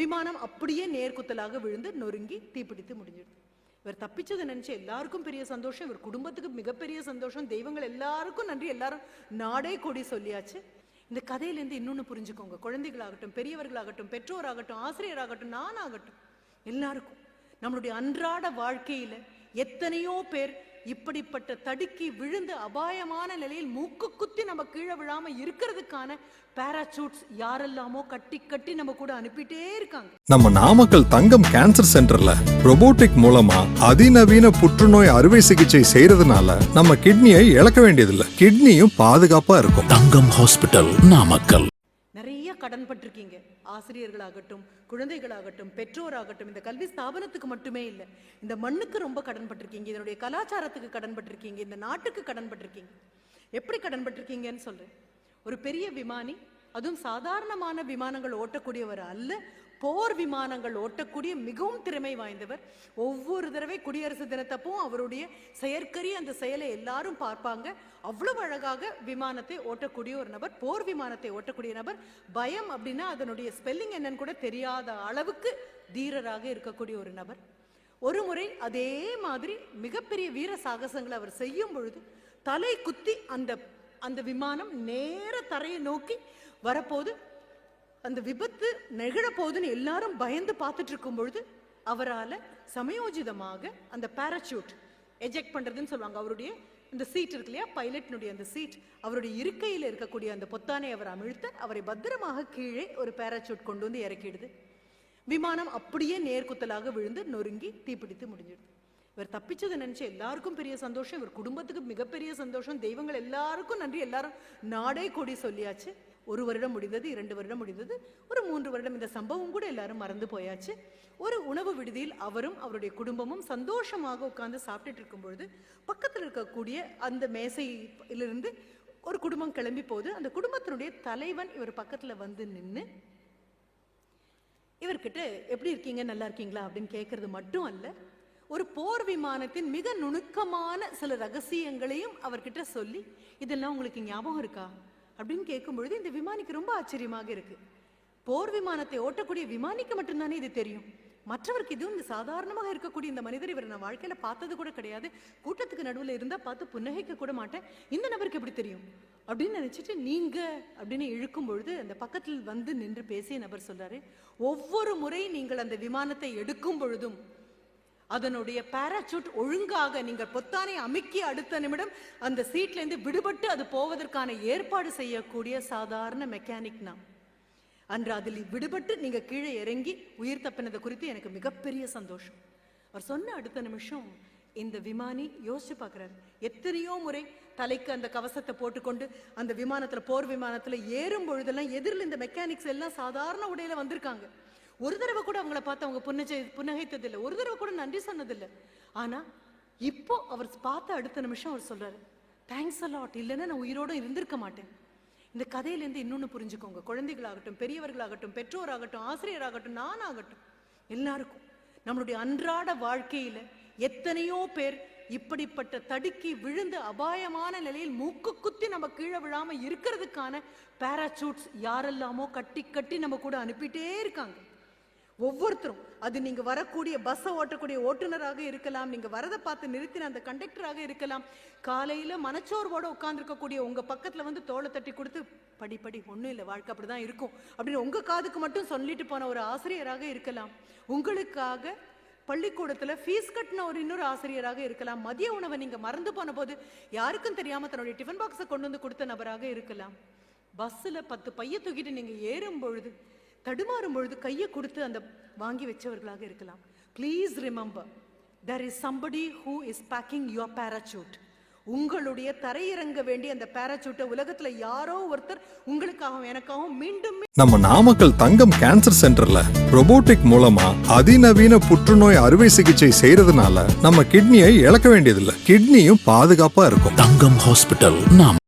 விமானம் அப்படியே நேர்குத்தலாக விழுந்து நொறுங்கி தீப்பிடித்து முடிஞ்சிடுது. இவர் தப்பிச்சதை நினச்சி எல்லாருக்கும் பெரிய சந்தோஷம் இவர் குடும்பத்துக்கு மிகப்பெரிய சந்தோஷம் தெய்வங்கள் எல்லாருக்கும் நன்றி எல்லாரும் நாடே கொடி சொல்லியாச்சு. இந்த கதையிலேருந்து இன்னொன்று புரிஞ்சுக்கோங்க. குழந்தைகளாகட்டும் பெரியவர்களாகட்டும் பெற்றோராகட்டும் ஆசிரியராகட்டும் நானாகட்டும் எல்லாருக்கும் நம்மளுடைய அன்றாட வாழ்க்கையில எத்தனையோ பேர் இப்படிப்பட்ட தடுக்கி விழுந்து அபாயமான நிலையில் மூக்கு குத்தி நம்ம கீழே விழாம இருக்கிறதுக்கான பேராசூட்ஸ் யாரெல்லாமோ கட்டி கட்டி நம்ம கூட அனுப்பிட்டே இருக்காங்க. நம்ம நாமக்கல் தங்கம் கேன்சர் சென்டர்ல robotic மூலமா அதிநவீன புற்றுநோய் அறுவை சிகிச்சை செய்யறதுனால நம்ம கிட்னியை இழக்க வேண்டியதில்லை. கிட்னியும் பாதுகாப்பா இருக்கும். தங்கம் ஹாஸ்பிட்டல் நாமக்கல். கடன்பட்டிருக்கீங்க. கடன் பட்டிருக்கீங்க ஆசிரியர்களாகட்டும் குழந்தைகளாகட்டும் பெற்றோராகட்டும் இந்த கல்வி ஸ்தாபனத்துக்கு மட்டுமே இல்லை இந்த மண்ணுக்கு ரொம்ப கடன் பட்டிருக்கீங்க இதனுடைய கலாச்சாரத்துக்கு கடன் பட்டிருக்கீங்க இந்த நாட்டுக்கு கடன் பட்டிருக்கீங்க எப்படி கடன் பட்டிருக்கீங்கன்னு சொல்றேன். ஒரு பெரிய விமானி அதுவும் சாதாரணமான விமானங்கள் ஓட்டக்கூடியவர் அல்ல போர் விமானங்கள் ஓட்டக்கூடிய மிகவும் திறமை வாய்ந்தவர். ஒவ்வொரு தடவை குடியரசு தினத்தப்பவும் அவருடைய செயற்கரிய அந்த செயலை எல்லாரும் பார்ப்பாங்க. அவ்வளவு அழகாக விமானத்தை ஓட்டக்கூடிய ஒரு நபர் போர் விமானத்தை ஓட்டக்கூடிய நபர். பயம் அப்படின்னா அதனுடைய ஸ்பெல்லிங் என்னன்னு கூட தெரியாத அளவுக்கு தீரராக இருக்கக்கூடிய ஒரு நபர். ஒரு முறை அதே மாதிரி மிகப்பெரிய வீர சாகசங்களை அவர் செய்யும் பொழுது தலை குத்தி அந்த அந்த விமானம் நேர தரையை நோக்கி வரப்போது அந்த விபத்து நிகழப்போகுதுன்னு எல்லாரும் பயந்து பார்த்துட்டு இருக்கும் பொழுது அவரால் சமயோஜிதமாக அந்த பேராசூட் எஜெக்ட் பண்றதுன்னு சொல்லுவாங்க. அவருடைய இந்த சீட் இருக்கு இல்லையா? பைலட்னுடைய அந்த சீட் அவருடைய இருக்கையில் இருக்கக்கூடிய அந்த பொத்தானை அவர் அமிழ்த்த அவரை பத்திரமாக கீழே ஒரு பேராசூட் கொண்டு வந்து இறக்கிடுது. விமானம் அப்படியே நேர்குத்தலாக விழுந்து நொறுங்கி தீப்பிடித்து முடிஞ்சிடுது. இவர் தப்பிச்சதை நினைச்சு எல்லாருக்கும் பெரிய சந்தோஷம். இவர் குடும்பத்துக்கு மிகப்பெரிய சந்தோஷம். தெய்வங்கள் எல்லாருக்கும் நன்றி. எல்லாரும் நாடே கொடி சொல்லியாச்சு. ஒரு வருடம் முடிந்தது இரண்டு வருடம் முடிந்தது ஒரு மூன்று வருடம் இந்த சம்பவம் கூட எல்லாரும் மறந்து போயாச்சு. ஒரு உணவு விடுதியில் அவரும் அவருடைய குடும்பமும் சந்தோஷமாக உட்கார்ந்து சாப்பிட்டுட்டு இருக்கும் பொழுது பக்கத்தில் இருக்கக்கூடிய அந்த மேசையிலிருந்து ஒரு குடும்பம் கிளம்பி போகுது அந்த குடும்பத்தினுடைய தலைவன் இவர் பக்கத்துல வந்து நின்று இவர்கிட்ட எப்படி இருக்கீங்க? நல்லா இருக்கீங்களா? அப்படின்னு கேட்கறது மட்டும் அல்ல ஒரு போர் விமானத்தின் மிக நுணுக்கமான சில ரகசியங்களையும் அவர்கிட்ட சொல்லி இதெல்லாம் உங்களுக்கு ஞாபகம் இருக்கா? அப்படின்னு கேட்கும் பொழுது இந்த விமானிக்கு ரொம்ப ஆச்சரியமாக இருக்கு. போர் விமானத்தை ஓட்டக்கூடிய விமானிக்கு மட்டும்தானே இது தெரியும். மற்றவருக்கு இதுவும் இந்த சாதாரணமாக இருக்கக்கூடிய இந்த மனிதர் இவர் நான் வாழ்க்கையில பார்த்தது கூட கிடையாது. கூட்டத்துக்கு நடுவில் இருந்தா பார்த்து புன்னகைக்க கூட மாட்டேன். இந்த நபருக்கு எப்படி தெரியும்? அப்படின்னு நினைச்சிட்டு நீங்க அப்படின்னு இழுக்கும் பொழுது அந்த பக்கத்தில் வந்து நின்று பேசிய நபர் சொல்றாரு ஒவ்வொரு முறை நீங்கள் அந்த விமானத்தை எடுக்கும் பொழுதும் அதனுடைய பேராசூட் ஒழுங்காக நீங்கள் பொத்தானை அமுக்கி அடுத்த நிமிடம் அந்த சீட்லேருந்து விடுபட்டு அது போவதற்கான ஏற்பாடு செய்யக்கூடிய சாதாரண மெக்கானிக் நான் அன்று அதில் விடுபட்டு நீங்கள் கீழே இறங்கி உயிர் தப்பினது குறித்து எனக்கு மிகப்பெரிய சந்தோஷம். அவர் சொன்ன அடுத்த நிமிஷம் இந்த விமானி யோசிச்சு பார்க்குறாரு. எத்தனையோ முறை தலைக்கு அந்த கவசத்தை போட்டுக்கொண்டு அந்த விமானத்தில் போர் விமானத்தில் ஏறும் பொழுதெல்லாம் எதிரில் இந்த மெக்கானிக்ஸ் எல்லாம் சாதாரண உடையில் வந்திருக்காங்க. ஒரு தடவை கூட அவங்கள பார்த்து அவங்க புன்னகை புன்னகைத்ததில்லை. ஒரு தடவை கூட நன்றி சொன்னதில்லை. ஆனா இப்போ அவர் பார்த்த அடுத்த நிமிஷம் அவர் சொல்றாரு தேங்க்ஸ் அலாட் இல்லைன்னா நான் உயிரோட இருந்திருக்க மாட்டேன். இந்த கதையிலேருந்து இன்னொன்று புரிஞ்சுக்கோங்க. குழந்தைகளாகட்டும் பெரியவர்களாகட்டும் பெற்றோராகட்டும் ஆசிரியராகட்டும் நானாகட்டும் எல்லாருக்கும் நம்மளுடைய அன்றாட வாழ்க்கையில் எத்தனையோ பேர் இப்படிப்பட்ட தடுக்கி விழுந்து அபாயமான நிலையில் மூக்கு குத்தி நம்ம கீழே விழாமல் இருக்கிறதுக்கான பேராசூட்ஸ் யாரெல்லாமோ கட்டி கட்டி நம்ம கூட அனுப்பிட்டே இருக்காங்க. ஒவ்வொருத்தரும் அது நீங்க வரக்கூடிய பஸ்ஸை ஓட்டக்கூடிய ஓட்டுநராக இருக்கலாம் நீங்க வரதை பார்த்து நிறுத்தின அந்த கண்டக்டராக இருக்கலாம். காலையில மனச்சோர்வோட உட்காந்துருக்கக்கூடிய உங்க பக்கத்துல வந்து தோலை தட்டி கொடுத்து படி படி ஒண்ணும் இல்லை வாழ்க்கை அப்படிதான் இருக்கும். அப்படின்னு உங்க காதுக்கு மட்டும் சொல்லிட்டு போன ஒரு ஆசிரியராக இருக்கலாம். உங்களுக்காக பள்ளிக்கூடத்துல ஃபீஸ் கட்டின ஒரு இன்னொரு ஆசிரியராக இருக்கலாம். மதிய உணவை நீங்க மறந்து போன போது யாருக்கும் தெரியாம தன்னுடைய டிஃபன் பாக்ஸை கொண்டு வந்து கொடுத்த நபராக இருக்கலாம். பஸ்ஸில் பத்து பைய தூக்கிட்டு நீங்க ஏறும் பொழுது தடுமாறும் பொழுது கையை கொடுத்து அந்த வாங்கி வச்சவர்களாக இருக்கலாம். Please remember there is somebody who is packing your parachute. உங்களுடைய தரையிறங்க வேண்டிய அந்த பேராசூட்டை உலகத்துல யாரோ ஒருத்தர் உங்களுக்காகவும் எனக்காகவும் மீண்டும் நம்ம நாமக்கல் தங்கம் கேன்சர் சென்டர்ல robotic மூலமா அதிநவீன புற்றுநோய் அறுவை சிகிச்சை செய்யறதுனால நம்ம கிட்னியை இழக்க வேண்டியதில்லை. கிட்னியும் பாதுகாப்பா இருக்கும். தங்கம் ஹாஸ்பிட்டல் நாமக்கல்